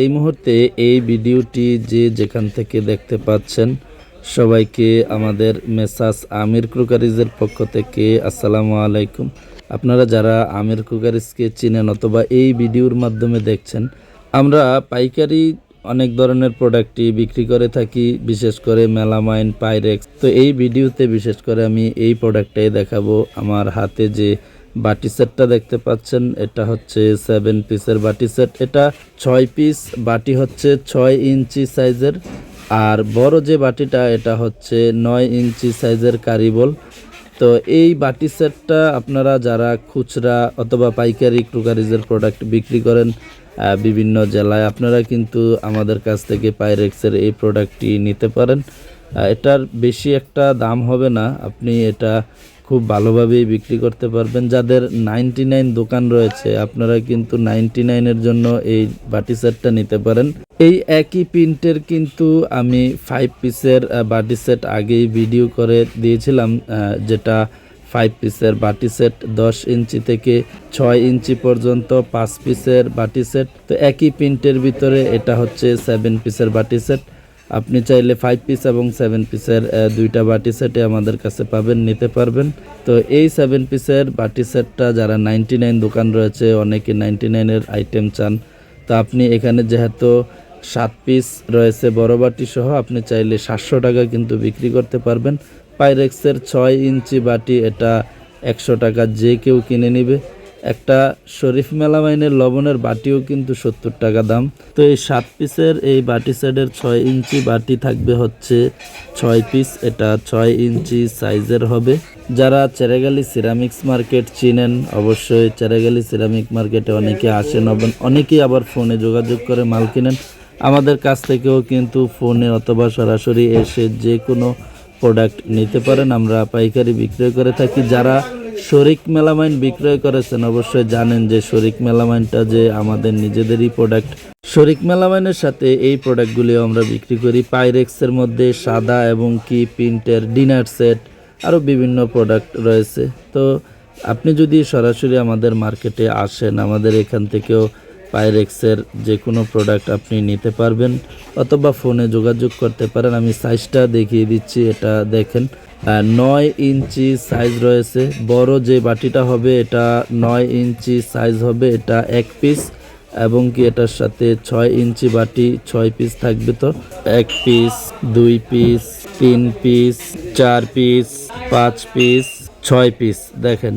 এই মুহূর্তে এই ভিডিওটি যে যেখান থেকে দেখতে পাচ্ছেন, সবাইকে আমাদের মেসাস আমির ক্রুকারিজের পক্ষ থেকে আসসালামু আলাইকুম। আপনারা যারা আমির ক্রুকারিজকে চিনেন অথবা এই ভিডিওর মাধ্যমে দেখছেন, আমরা পাইকারি অনেক ধরনের প্রোডাক্টই বিক্রি করে থাকি, বিশেষ করে মেলামাইন, পাইরেক্স। তো এই ভিডিওতে বিশেষ করে আমি এই প্রোডাক্টটাই দেখাবো। আমার হাতে যে বাটি সেটটা দেখতে পাচ্ছেন, এটা হচ্ছে সেভেন পিসের বাটি সেট। এটা ছয় পিস বাটি হচ্ছে ছয় ইঞ্চি সাইজের। আর বড় যে বাটিটা, এটা হচ্ছে নয় ইঞ্চি সাইজের কারিবল তো এই বাটি সেটটা আপনারা যারা খুচরা অথবা পাইকারি ক্রুকারিজের প্রোডাক্ট বিক্রি করেন বিভিন্ন জেলায়, আপনারা কিন্তু আমাদের কাছ থেকে পাইরেক্সের এই প্রোডাক্টটি নিতে পারেন। এটার বেশি একটা দাম হবে না। আপনি এটা খুব ভালোভাবেই বিক্রি করতে পারবেন। যাদের নাইনটি নাইন দোকান রয়েছে, আপনারা কিন্তু নাইনটি নাইনের জন্য এই বাটি সেটটা নিতে পারেন। এই একই প্রিন্টের কিন্তু আমি ফাইভ পিসের বাটি সেট আগেই ভিডিও করে দিয়েছিলাম যেটা ফাইভ পিসের বাটি সেট, দশ ইঞ্চি থেকে ছয় ইঞ্চি পর্যন্ত পাঁচ পিসের বাটি সেট। তো একই প্রিন্টের ভিতরে এটা হচ্ছে সেভেন পিসের বাটি সেট। আপনি চাইলে ফাইভ পিস এবং সেভেন পিসের দুইটা বাটি সেটে আমাদের কাছে পাবেন, নিতে পারবেন। তো এই সেভেন পিসের বাটি সেটটা যারা নাইনটি নাইন দোকান রয়েছে, অনেকে নাইনটি নাইনের আইটেম চান। তো আপনি এখানে যেহেতু সাত পিস রয়েছে বড় বাটি সহ, আপনি চাইলে সাতশো টাকা কিন্তু বিক্রি করতে পারবেন। পাইরেক্সের ছয় ইঞ্চি বাটি, এটা একশো টাকা যে কেউ কিনে নিবে। একটা শরীফ মেলামাইনের লবণের বাটিও কিন্তু সত্তর টাকা দাম। তো এই সাত পিসের এই বাটি সেটের ছয় ইঞ্চি বাটি থাকবে হচ্ছে ছয় পিস। এটা ছয় ইঞ্চি সাইজের হবে। যারা চেরাগালি সিরামিক্স মার্কেট চিনেন, অবশ্যই চেরাগালি সিরামিক মার্কেটে অনেকে আসেন। অনেকেই আবার ফোনে যোগাযোগ করে মাল কিনেন। আমাদের কাছ থেকেও কিন্তু ফোনে অথবা সরাসরি এসে যে কোনো প্রোডাক্ট নিতে পারেন। আমরা পাইকারি বিক্রয় করে থাকি। যারা শরিক মেলামাইন বিক্রয় করেছেন, অবশ্যই জানেন যে শরিক মেলামাইনটা যে আমাদের নিজেদেরই প্রোডাক্ট শরিক মেলামাইনের সাথে এই প্রোডাক্টগুলিও আমরা বিক্রি করি। পাইরেক্সের মধ্যে সাদা এবং কি প্রিন্টের ডিনার সেট, আরও বিভিন্ন প্রোডাক্ট রয়েছে। তো আপনি যদি সরাসরি আমাদের মার্কেটে আসেন, আমাদের এখান থেকেও পাইরেক্সের যে কোনো প্রোডাক্ট আপনি নিতে পারবেন, অথবা ফোনে যোগাযোগ করতে পারেন। আমি সাইজটা দেখিয়ে দিচ্ছি, এটা দেখেন। নয় ইঞ্চি সাইজ রয়েছে। বড় যে বাটিটা হবে, এটা নয় ইঞ্চি সাইজ হবে, এটা এক পিস এবং কি এটার সাথে ছয় ইঞ্চি বাটি, ছয় পিস থাকবে তো? এক পিস দুই পিস তিন পিস চার পিস পাঁচ পিস ছয় পিস দেখেন,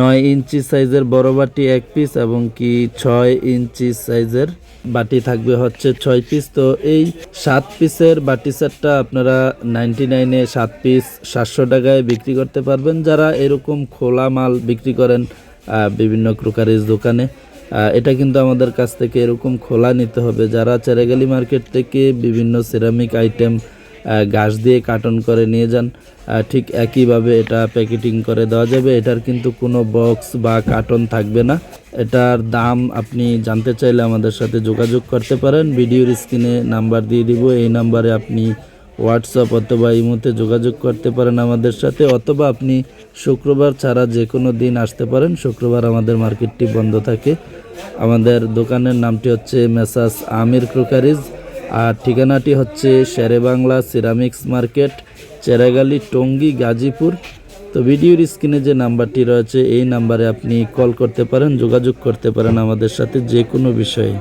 নয় ইঞ্চি সাইজের বড় বাটি এক পিস এবং কি ছয় ইঞ্চি সাইজের বাটি থাকবে হচ্ছে ছয় পিস তো এই সাত পিসের বাটি সেটটা আপনারা নাইনটি নাইনে সাত পিস সাতশো টাকায় বিক্রি করতে পারবেন। যারা এরকম খোলা মাল বিক্রি করেন বিভিন্ন ক্রোকারিজ দোকানে এটা কিন্তু আমাদের কাছ থেকে এরকম খোলা নিতে হবে। যারা চেরাগালি মার্কেট থেকে বিভিন্ন সিরামিক আইটেম ঘাস দিয়ে কার্টন করে নিয়ে যান। ঠিক একইভাবে এটা প্যাকেটিং করে দেওয়া যাবে। এটার কিন্তু কোনো বক্স বা কার্টন থাকবে না। এটার দাম আপনি জানতে চাইলে আমাদের সাথে যোগাযোগ করতে পারেন। ভিডিওর স্ক্রিনে নাম্বার দিয়ে দিব। এই নাম্বারে আপনি হোয়াটসঅ্যাপ অথবা ইমোতে যোগাযোগ করতে পারেন আমাদের সাথে। অথবা আপনি শুক্রবার ছাড়া যে কোনো দিন আসতে পারেন। শুক্রবার আমাদের মার্কেটটি বন্ধ থাকে। আমাদের দোকানের নামটি হচ্ছে মেসাস আমির ক্রোকারিজ। আর ঠিকানাটি হচ্ছে শেরেবাংলা সিরামিক্স মার্কেট, চেরাগালি, টঙ্গী, গাজীপুর। তো ভিডিওর স্ক্রিনে যে নাম্বারটি রয়েছে, এই নাম্বারে আপনি কল করতে পারেন, যোগাযোগ করতে পারেন আমাদের সাথে যে কোনো বিষয়ে।